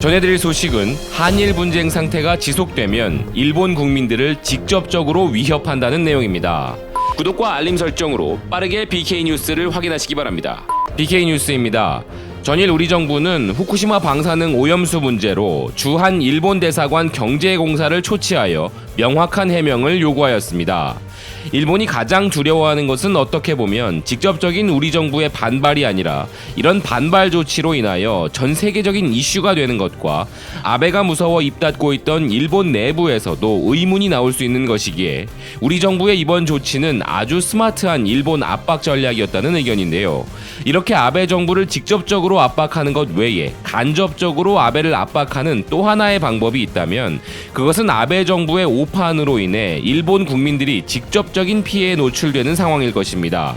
전해드릴 소식은 한일 분쟁 상태가 지속되면 일본 국민들을 직접적으로 위협한다는 내용입니다. 구독과 알림 설정으로 빠르게 BK 뉴스를 확인하시기 바랍니다. BK 뉴스입니다. 전일 우리 정부는 후쿠시마 방사능 오염수 문제로 주한 일본 대사관 경제공사를 초치하여 명확한 해명을 요구하였습니다. 일본이 가장 두려워하는 것은 어떻게 보면 직접적인 우리 정부의 반발이 아니라 이런 반발 조치로 인하여 전 세계적인 이슈가 되는 것과 아베가 무서워 입 닫고 있던 일본 내부에서도 의문이 나올 수 있는 것이기에 우리 정부의 이번 조치는 아주 스마트한 일본 압박 전략이었다는 의견인데요. 이렇게 아베 정부를 직접적으로 압박하는 것 외에 간접적으로 아베를 압박하는 또 하나의 방법이 있다면 그것은 아베 정부의 오판으로 인해 일본 국민들이 직접 적인 피해에 노출되는 상황일 것입니다.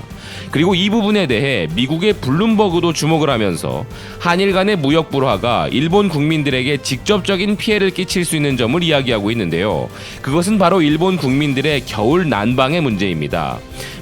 그리고 이 부분에 대해 미국의 블룸버그도 주목을 하면서 한일 간의 무역 불화가 일본 국민들에게 직접적인 피해를 끼칠 수 있는 점을 이야기하고 있는데요. 그것은 바로 일본 국민들의 겨울 난방의 문제입니다.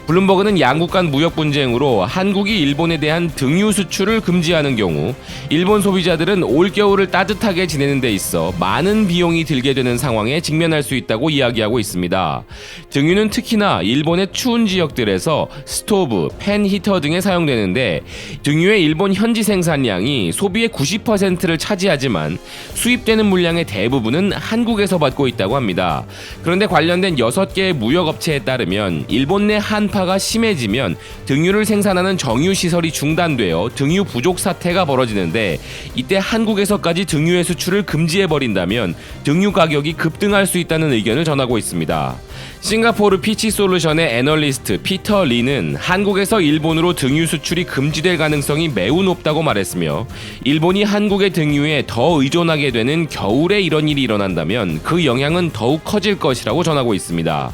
블룸버그는 양국 간 무역 분쟁으로 한국이 일본에 대한 등유 수출을 금지하는 경우 일본 소비자들은 올겨울을 따뜻하게 지내는 데 있어 많은 비용이 들게 되는 상황에 직면할 수 있다고 이야기하고 있습니다. 등유는 특히나 일본의 추운 지역들에서 스토브, 팬 히터 등에 사용되는데 등유의 일본 현지 생산량이 소비의 90%를 차지하지만 수입되는 물량의 대부분은 한국에서 받고 있다고 합니다. 그런데 관련된 6개의 무역업체에 따르면 일본 내 한파가 심해지면 등유를 생산하는 정유 시설이 중단되어 등유 부족 사태가 벌어지는데 이때 한국에서까지 등유의 수출을 금지해 버린다면 등유 가격이 급등할 수 있다는 의견을 전하고 있습니다. 싱가포르 피치 솔루션의 애널리스트 피터 리는 한국 에서 일본으로 등유 수출이 금지될 가능성이 매우 높다고 말했으며 일본이 한국의 등유에 더 의존하게 되는 겨울에 이런 일이 일어난다면 그 영향은 더욱 커질 것이라고 전하고 있습니다.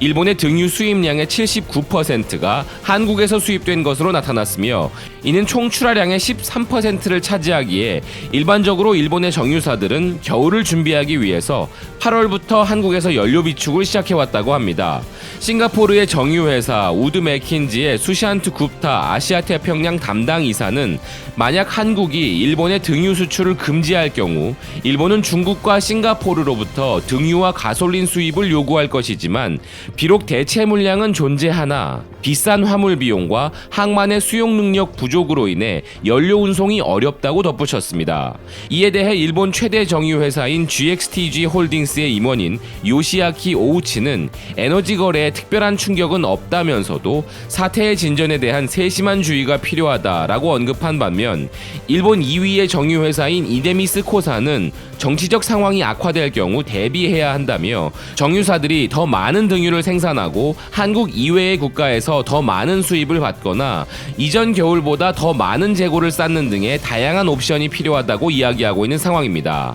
일본의 등유 수입량의 79%가 한국에서 수입된 것으로 나타났으며 이는 총 출하량의 13%를 차지하기에 일반적으로 일본의 정유사들은 겨울을 준비하기 위해서 8월부터 한국에서 연료 비축을 시작해 왔다고 합니다. 싱가포르의 정유회사 우드 맥킨지의 수시안트 굽타 아시아 태평양 담당 이사는 만약 한국이 일본의 등유 수출을 금지할 경우 일본은 중국과 싱가포르로부터 등유와 가솔린 수입을 요구할 것이지만 비록 대체 물량은 존재하나 비싼 화물 비용과 항만의 수용 능력 부족으로 인해 연료 운송이 어렵다고 덧붙였습니다. 이에 대해 일본 최대 정유 회사인 GXTG 홀딩스의 임원인 요시아키 오우치는 에너지 거래에 특별한 충격은 없다면서도 사태 의 진전에 대한 세심한 주의가 필요하다라고 언급한 반면 일본 2위의 정유 회사인 이데미스 코사는 정치적 상황이 악화될 경우 대비해야 한다며 정유사들이 더 많은 등유를 생산하고 한국 이외의 국가에서 더 많은 수입을 받거나 이전 겨울보다 더 많은 재고를 쌓는 등의 다양한 옵션이 필요하다고 이야기하고 있는 상황입니다.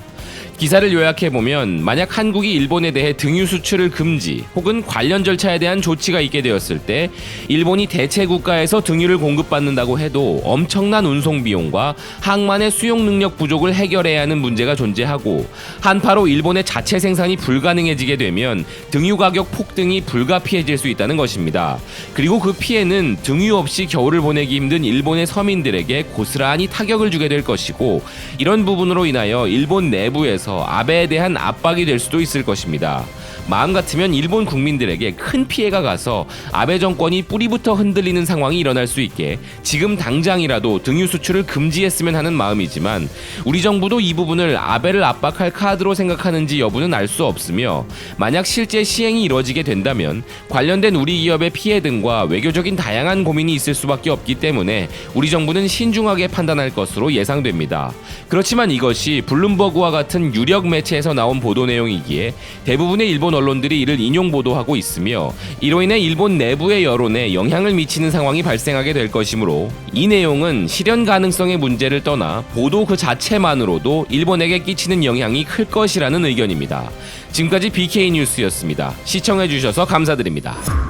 기사를 요약해 보면 만약 한국이 일본에 대해 등유 수출을 금지 혹은 관련 절차에 대한 조치가 있게 되었을 때 일본이 대체 국가에서 등유를 공급받는다고 해도 엄청난 운송 비용과 항만의 수용 능력 부족을 해결해야 하는 문제가 존재하고 한파로 일본의 자체 생산이 불가능해지게 되면 등유 가격 폭등이 불가피해질 수 있다는 것입니다. 그리고 그 피해는 등유 없이 겨울을 보내기 힘든 일본의 서민들에게 고스란히 타격을 주게 될 것이고 이런 부분으로 인하여 일본 내부에서 통해서 아베에 대한 압박이 될 수도 있을 것입니다. 마음 같으면 일본 국민들에게 큰 피해가 가서 아베 정권이 뿌리부터 흔들리는 상황이 일어날 수 있게 지금 당장이라도 등유 수출을 금지했으면 하는 마음이지만 우리 정부도 이 부분을 아베를 압박할 카드로 생각하는지 여부는 알 수 없으며 만약 실제 시행이 이뤄지게 된다면 관련된 우리 기업의 피해 등과 외교적인 다양한 고민이 있을 수밖에 없기 때문에 우리 정부는 신중하게 판단할 것으로 예상됩니다. 그렇지만 이것이 블룸버그와 같은 유력 매체에서 나온 보도 내용이기에 대부분의 일본 언론들이 이를 인용 보도하고 있으며 이로 인해 일본 내부의 여론에 영향을 미치는 상황이 발생하게 될 것이므로 이 내용은 실현 가능성의 문제를 떠나 보도 그 자체만으로도 일본에게 끼치는 영향이 클 것이라는 의견입니다. 지금까지 BK 뉴스였습니다. 시청해주셔서 감사드립니다.